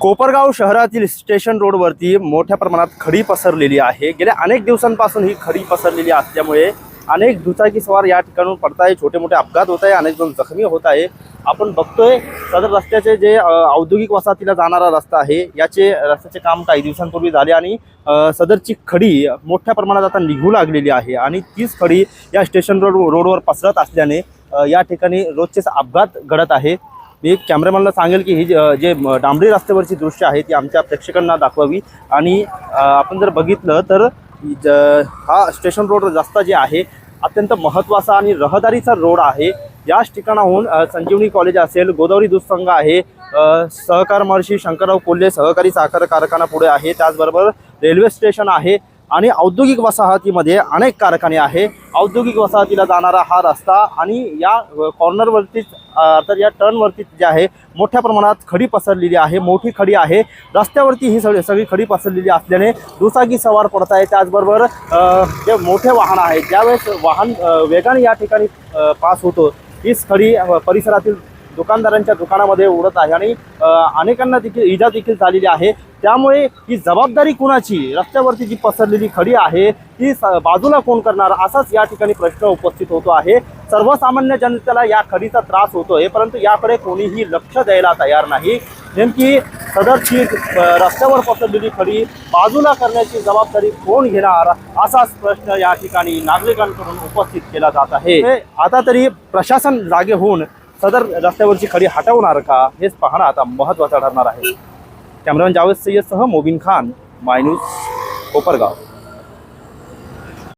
कोपरगाव शहरातील स्टेशन रोडवरती मोठ्या प्रमाणात खडी पसरलेली आहे. गेल्या अनेक दिवसांपासून ही खडी पसरलेली असल्यामुळे अनेक दुचाकी सवार या ठिकाणून पडताय. छोटे मोठे अपघात होत आहे. अनेक जण जखमी होत आहे. आपण बघतोय सदर रस्त्याचे जे औद्योगिक वसाहतीला जाणारा रस्ता आहे याचे रस्त्याचे काम काही दिवसांपूर्वी झाले आणि सदरची खडी मोठ्या प्रमाणात आता निघू लागलेली आहे आणि तीच खडी या स्टेशन रोड रोडवर पसरत असल्याने या ठिकाणी रोजचेच अपघात घडत आहे. मी कॅमेरामॅनला सांगेल की ही जे- जे डांबरी रस्त्यावरची दृश्य आहे ती आमच्या प्रेक्षकांना दाखवावी. आणि आपण जर बघितलं तर ज- हा स्टेशन रोड रस्ता जे आहे अत्यंत महत्त्वाचा आणि रहदारीचा रोड आहे. याच ठिकाणाहून संजीवनी कॉलेज असेल गोदावरी दूध आहे सहकार महर्षी शंकरराव कोल्हे सहकारी साखर कारखाना पुढे आहे. त्याचबरोबर रेल्वे स्टेशन आहे. आणि औद्योगिक वसाहतीमध्ये अनेक कारखाने आहे. औद्योगिक वसाहतीला जाणारा हा रस्ता आणि या कॉर्नरवरतीच तर अर्थात या टर्नवरती जे आहे मोठ्या प्रमाणात खडी पसरलेली आहे मोठी खडी आहे. रस्त्यावरती ही सगळी सगळी खडी पसरलेली असल्याने दुचाकी सवार पडत आहे. त्याचबरोबर जे मोठे वाहन आहे ज्यावेळेस वाहन वेगाने या ठिकाणी पास होतो हीच खडी परिसरातील दुकानदारांच्या दुकानामध्ये उडत आहे आणि अनेकांना देखील इजा देखील झालेली आहे. त्यामुळे ही जबाबदारी कुणाची? रस्त्यावरती जी पसरलेली खडी आहे ती बाजूला कोण करणार? असाच या ठिकाणी प्रश्न उपस्थित होतो आहे. सर्वसामान्य जनतेला या खडीचा त्रास होतोय परंतु याकडे कोणीही लक्ष द्यायला तयार नाही. नेमकी सदरची रस्त्यावर पसरलेली खडी बाजूला करण्याची जबाबदारी कोण घेणार? असाच प्रश्न या ठिकाणी नागरिकांकडून उपस्थित केला जात आहे. हे आता तरी प्रशासन जागे होऊन सदर रस्त्यावरची खडी हटवणार का हेच पाहणं आता महत्त्वाचं ठरणार आहे. कॅमेरामॅन जावेद सय्यदसह मोबिन खान माय न्यूज कोपरगाव.